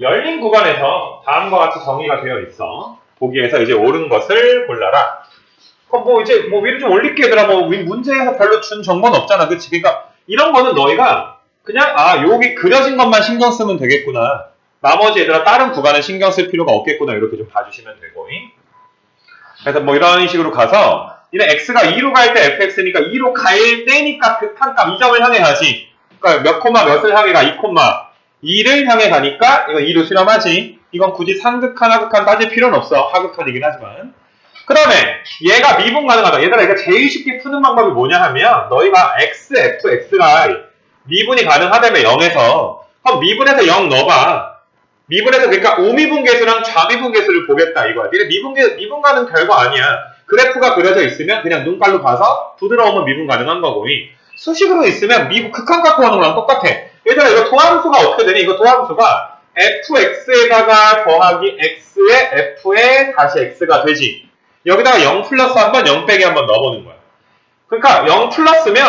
열린 구간에서 다음과 같이 정의가 되어 있어. 보기에서 이제 옳은 것을 골라라. 그럼 뭐 이제 뭐 위로 좀 올릴게 얘들아 뭐 위- 문제에서 별로 준 정보는 없잖아 그치? 그러니까 이런 거는 너희가 그냥 아 여기 그려진 것만 신경 쓰면 되겠구나. 나머지 얘들아 다른 구간은 신경 쓸 필요가 없겠구나 이렇게 좀 봐주시면 되고. 그래서 뭐 이런 식으로 가서 이는 x가 2로 갈 때 fx니까 2로 갈 때니까 극한값 이 점을 향해 가지. 그러니까 몇 콤마 몇을 향해 가? 2 콤마 2를 향해 가니까 이건 2로 실험하지. 이건 굳이 상극한 하극한 따질 필요는 없어. 하극한이긴 하지만. 그 다음에 얘가 미분 가능하다. 얘들아 이거 제일 쉽게 푸는 방법이 뭐냐 하면 너희가 x, f, x가 미분이 가능하다며 0에서 그럼 미분에서 0 넣어봐. 미분에서 그러니까 우미분 계수랑 좌미분 계수를 보겠다 이거야. 니네 미분 계 미분 가능 결과 아니야. 그래프가 그려져 있으면 그냥 눈깔로 봐서 부드러우면 미분 가능한 거고 이 수식으로 있으면 미분 극한 갖고 하는 거랑 똑같아. 얘들아 이거 도함수가 어떻게 되니? 이거 도함수가 fx에다가 더하기 x에 f에 다시 x가 되지. 여기다가 0 플러스 한 번, 0 빼기 한 번 넣어보는 거야. 그러니까 0 플러스면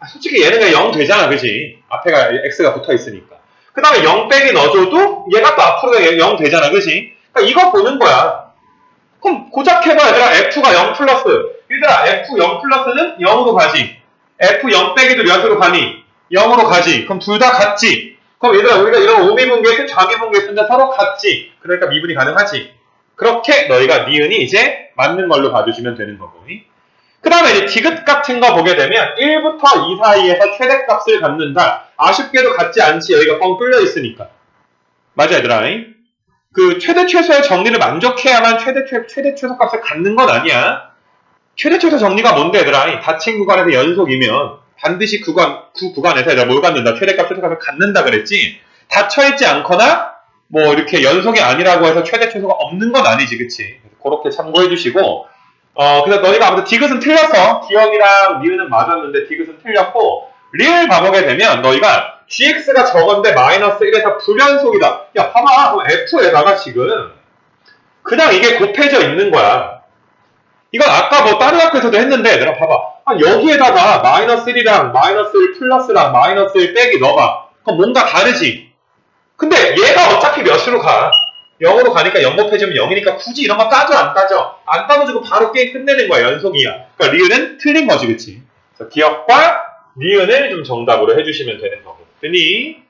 아, 솔직히 얘는 그냥 0 되잖아, 그지? 앞에가 x가 붙어 있으니까. 그 다음에 0 빼기 넣어줘도 얘가 또 앞으로 0 되잖아, 그지? 그러니까 이거 보는 거야. 그럼 고작 해봐, 얘들아. f가 0 플러스. 얘들아, f 0 플러스는 0으로 가지. f 0 빼기도 몇으로 가니? 0으로 가지. 그럼 둘 다 같지. 그럼 얘들아, 우리가 이런 오미분계수, 좌미분계수인데 서로 같지. 그러니까 미분이 가능하지. 그렇게 너희가 니은이 이제 맞는 걸로 봐주시면 되는 거고. 그 다음에 이제 디귿 같은 거 보게 되면 1부터 2 사이에서 최대값을 갖는다. 아쉽게도 같지 않지. 여기가 뻥 뚫려 있으니까. 맞아 얘들아. 그 최대 최소의 정리를 만족해야만 최대 최, 최대 최소값을 갖는 건 아니야. 최대 최소 정리가 뭔데 얘들아? 닫힌 구간에서 연속이면 반드시 구간 그 구간에서 얘들아 뭘 갖는다? 최대값 최소값을 갖는다 그랬지. 닫혀 있지 않거나 뭐 이렇게 연속이 아니라고 해서 최대 최소가 없는 건 아니지, 그치? 그렇게 참고해 주시고 어 그래서 너희가 아무튼 디귿은 틀렸어. 기억이랑 니은은 맞았는데 디귿은 틀렸고 리을 봐보게 되면 너희가 gx가 적은데 마이너스 1에서 불연속이다. 야 봐봐 그럼 f에다가 지금 그냥 이게 곱해져 있는 거야. 이건 아까 뭐 다른 학교에서도 했는데 얘들아 봐봐 아, 여기에다가 마이너스 1이랑 마이너스 1 플러스랑 마이너스 1 빼기 넣어봐. 그럼 뭔가 다르지? 근데 얘가 어차피 몇으로 가? 0으로 가니까 0 곱해지면 0이니까 굳이 이런 거 따져 안 따져? 안 따져주고 바로 게임 끝내는 거야 연속이야. 그러니까 리을은 틀린 거지 그치? 그래서 기억과 니은을 좀 정답으로 해주시면 되는 거고. 됐니?